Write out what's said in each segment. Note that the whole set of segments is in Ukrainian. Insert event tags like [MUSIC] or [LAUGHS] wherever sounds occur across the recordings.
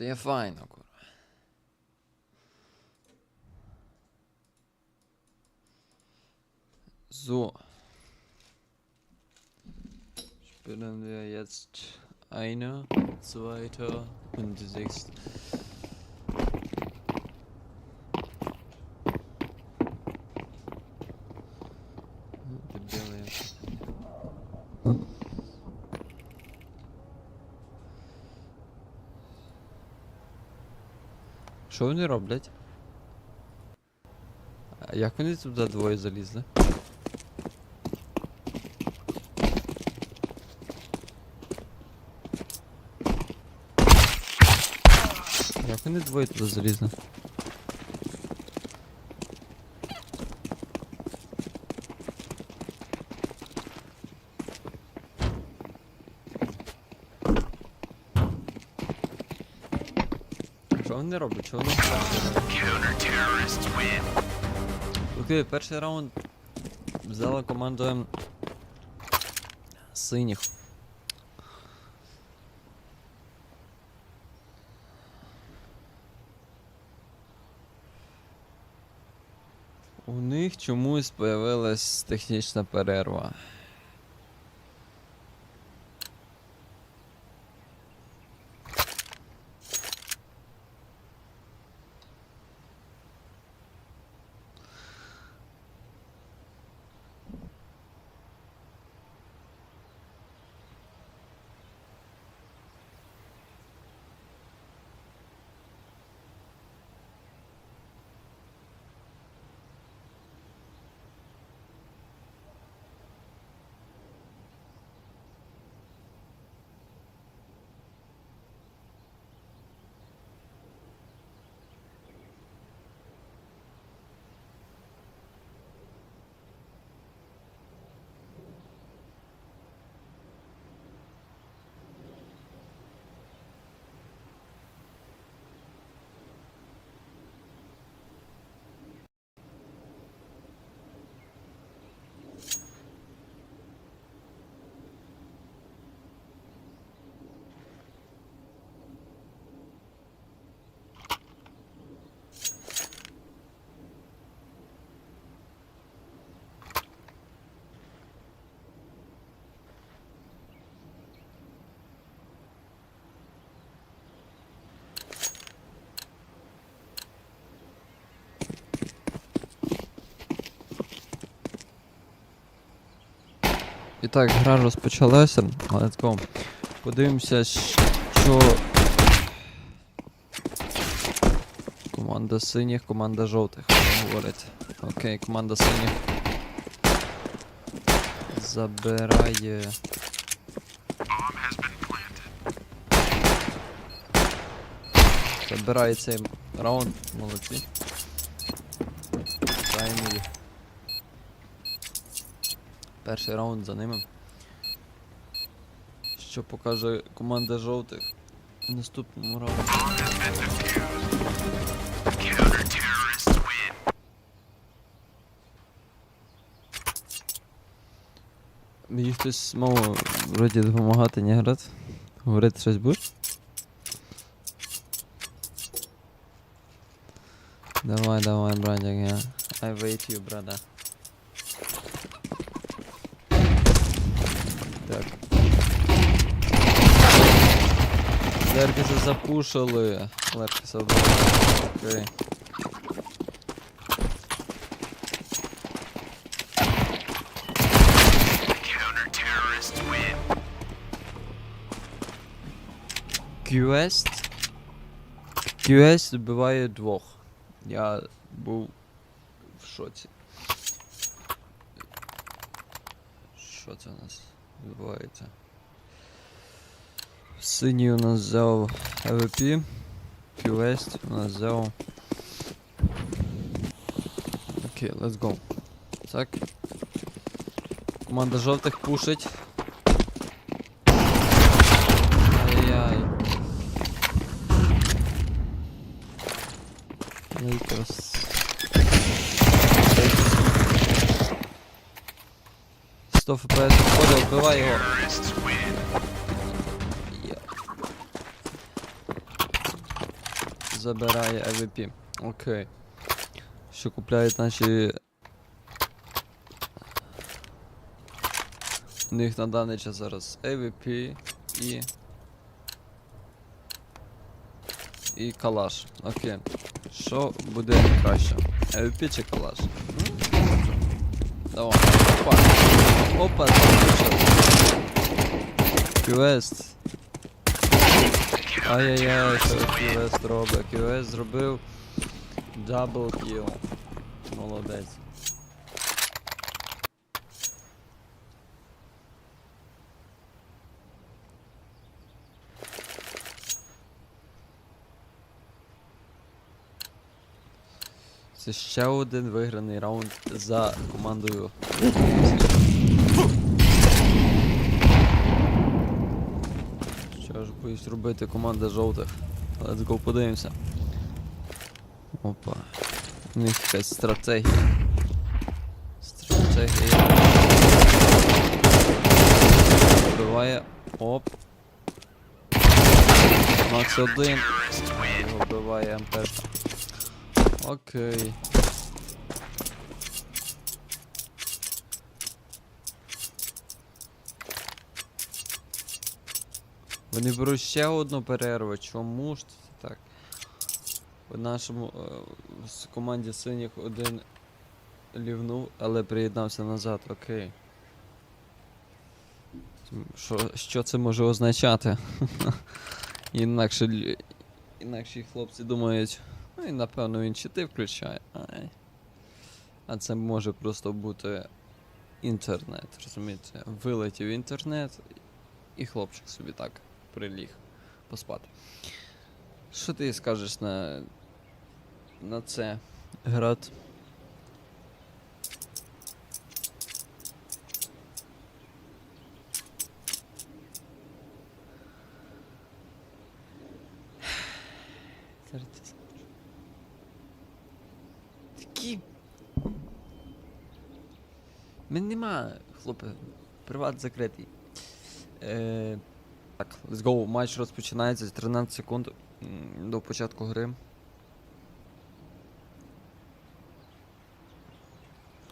To je fajno, kurwa. So. Spinnen wir jetzt eine, zweite und die sechste. Що вони роблять? А як вони туди двоє залізли? Як вони двоє туди залізли? Вони роблять? Що вони? Окей, перший раунд взяла команда синіх. У них чомусь появилась технічна перерва. Так, гра розпочалася. Let's go. Подивимося, що. Команда синіх, команда жовтих. що Говорять. Окей, команда синіх. Забирає. Забирає цей раунд. Молодці. Перший раунд за ними. Що покаже команда жовтих в наступному раунді. Мені хтось мав вроді допомагати, не грати. Говорити щось буде? Давай, давай, братик, я. I wait you, брада. Так. Леркіса запушили. Леркіса вбили. Окей. Квест. Квест вбиває двох. Я був в шоці. Що це у нас відбувається? Синій у нас взяв АВП. Квест у нас взяв. Окей, let's go. Так. Команда жовтих пушить. 100 фпс входить, вбивай його. Є. забирає EVP. Окей. Що купляють наші. У них на даний час зараз EVP і. І калаш. Окей. Що буде краще? EVP чи калаш? Давай. Опа. Опа. Квест. Ай-яй-яй, що квест робить? QS зробив дабл кіл. Молодець. Це ще один виграний раунд за командою. Що ж боюсь робити команда жовтих? Let's go подивимося. Опа. У них якась стратегія. Стратегія. Вбиває. Оп. Макс один. Вбиває МП. Окей. Вони беруть ще одну перерву. Чому ж це так? У нашому е, команді синіх один лівнув, але приєднався назад, окей. Що, що це може означати? [LAUGHS] Інакше інакші хлопці думають, ну і напевно він чити включає. Ай. А це може просто бути інтернет, розумієте? Вилетів інтернет, і хлопчик собі так приліг поспати. Що ти скажеш на, на це, град? Мене нема, хлопе. Приват закритий. Е, так, let's go. Матч розпочинається 13 секунд до початку гри.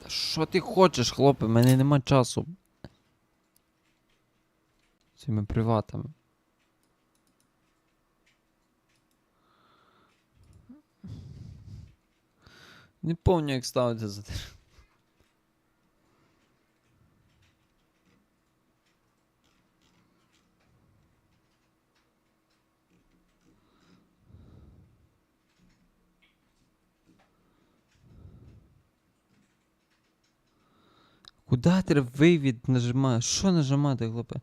Що ти хочеш, хлопе? Мене нема часу. Цими приватами. Не помню, як ставити за те. Куда ти вивід нажимаєш? Що нажимати, хлопе?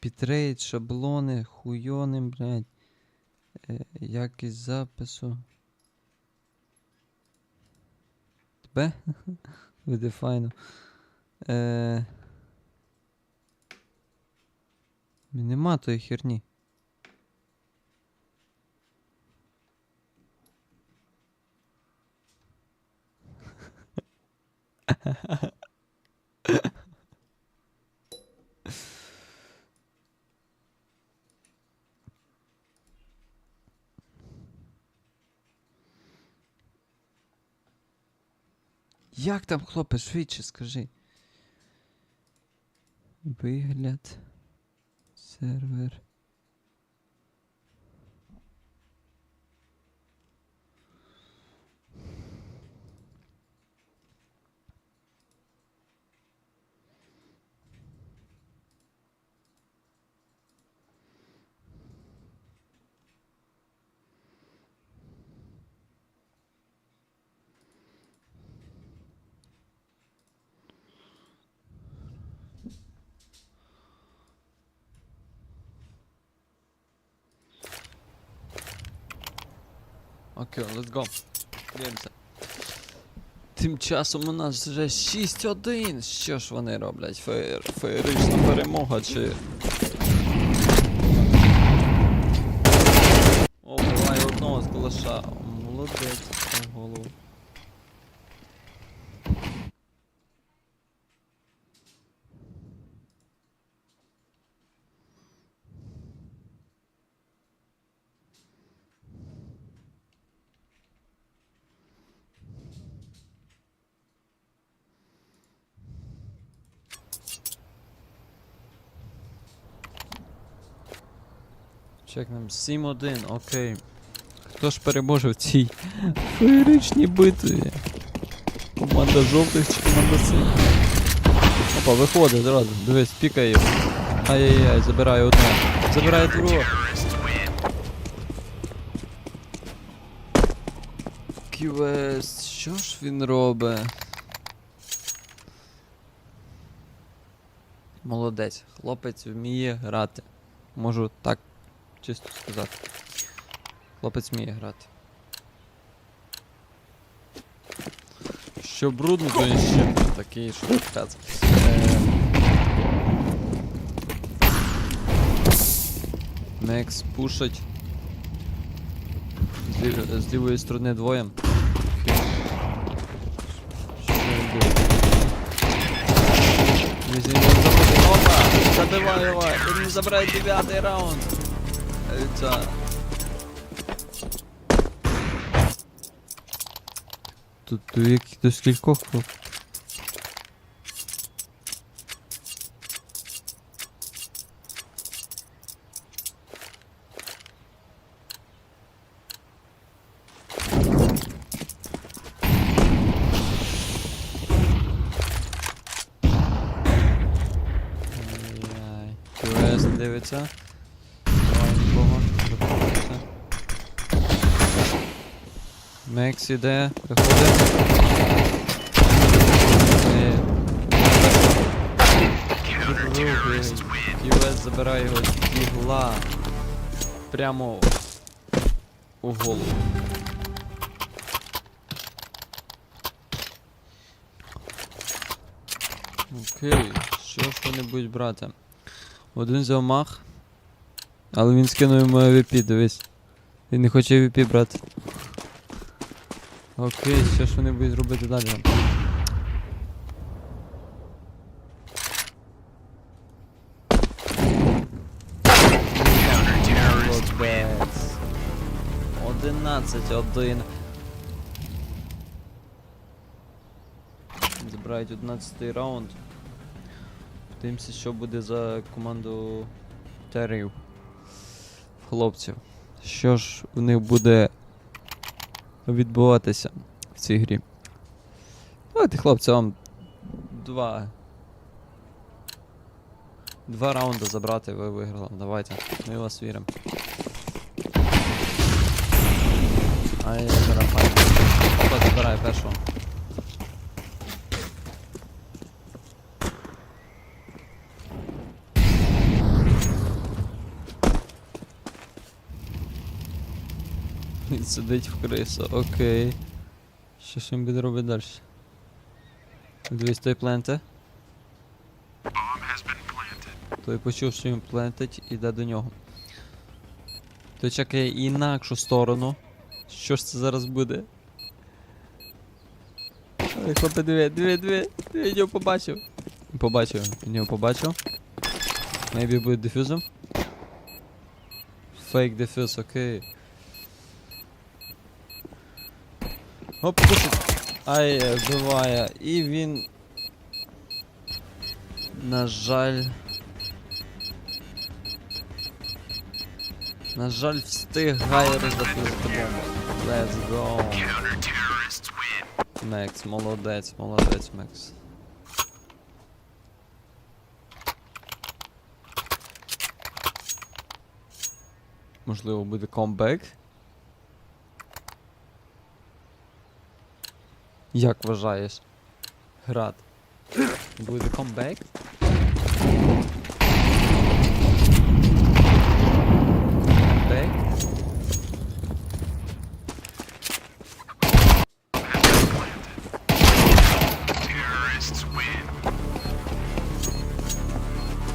Підрейд, шаблони, хуйони, блядь. Е, якість запису. Тебе? [LAUGHS] Буде файно. Е... Нема тої херні. [LAUGHS] Як там, хлопець, швидше скажи. Вигляд. Сервер. Окей, let's go. Дивимося. Тим часом у нас вже 6-1. Що ж вони роблять? Феєр, феєрична перемога чи. О, буває одного з калаша. Молодець, голову. Чекнем 7-1, окей. Хто ж переможе в цій феєричній битві? Команда жовтих чи команда синіх? Опа, виходить зразу. Дивись, пікає. Ай-яй-яй, забирає одне. Забирає другого. Квест, що ж він робить? Молодець, хлопець вміє грати. Можу так чисто сказати. Хлопець вміє грати. Що брудно, то він ще такий, що каз. Е... Мекс пушить. З, з лівої сторони двоє. Забивай не забирає дев'ятий раунд. Ця. Тут які до скількох хлоп? Дивиться. Мекс іде, виходить. Е, забирає його з ігла. Прямо у голову. Окей, що ж вони будуть брати? Один взяв мах. Але він скинув йому AVP, дивись. Він не хоче AVP брати. Окей, що ж вони будуть робити далі? Молодець. 11-1. Забирають 11 раунд. Подивимося, що буде за команду терів. Хлопців. Що ж у них буде відбуватися в цій грі? Давайте, хлопці, вам два. Два раунди забрати, ви виграли. Давайте. Ми вас віримо. Ай. Хто забирає першого? Сидить в крису, окей. Що ж він буде робити далі? Дивись, той пленте. Той почув, що він плентить, іде до нього. Той чекає інакшу сторону. Що ж це зараз буде? Ой, хлопе, диви, диви, диви, диви, його побачив. Побачив, він його побачив. Maybe буде дефюзом. Фейк дефюз, окей. Оп. Ай, е, вбиває. І він. На жаль. На жаль, встигає роздати бомбу. Let's go. Мекс, молодець, молодець, Мекс. Можливо, буде комбек. Як вважаєш? Град. Буде комбек? Комбек?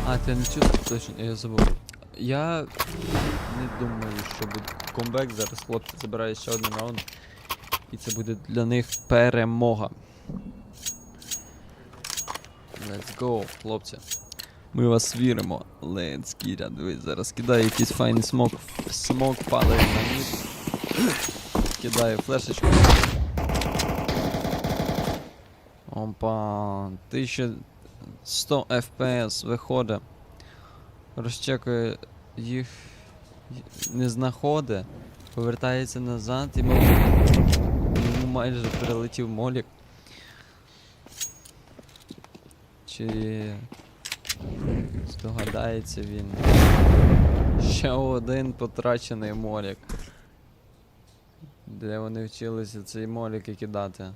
А, ти не чув точно, я забув. Я не думаю, що буде комбек зараз. Хлопці забирають ще один раунд. І це буде для них перемога. Let's go, хлопці. Ми вас віримо. Let's get it. Дивись, зараз кидає якийсь файний смок. Смок падає на ніс. Кидає флешечку. Опа. 1100 FPS виходить. Розчекує їх не знаходить, повертається назад і ми... майже прилетів молік. Чи здогадається він? Ще один потрачений молік. Де вони вчилися цей молік і кидати?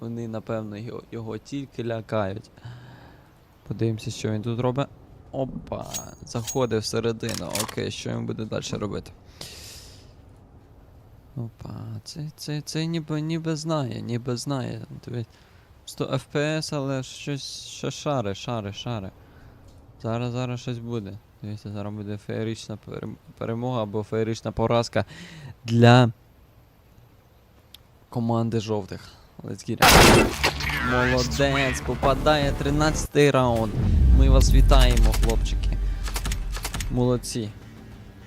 Вони, напевно, його, його тільки лякають. Подивимося, що він тут робить. Опа, заходить всередину. Окей, що він буде далі робити? Опа, це, це, це ніби, ніби знає, ніби знає. Дивись. 100 FPS, але щось ще шари, шари, шари. Зараз, зараз щось буде. Дивіться, зараз буде феєрична перемога або феєрична поразка для команди жовтих. Let's get it. Молодець, попадає 13 раунд. Ми вас вітаємо, хлопчики. Молодці.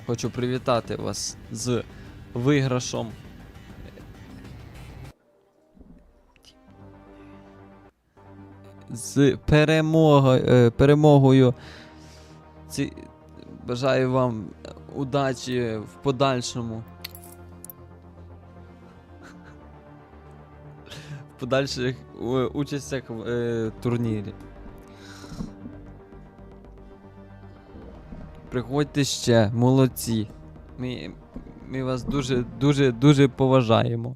Хочу привітати вас з виграшом. З перемогою, е, перемогою. Ці... Бажаю вам удачі в подальшому. В подальших е, участях в е, турнірі. Приходьте ще, молодці. Ми, ми вас дуже, дуже, дуже поважаємо.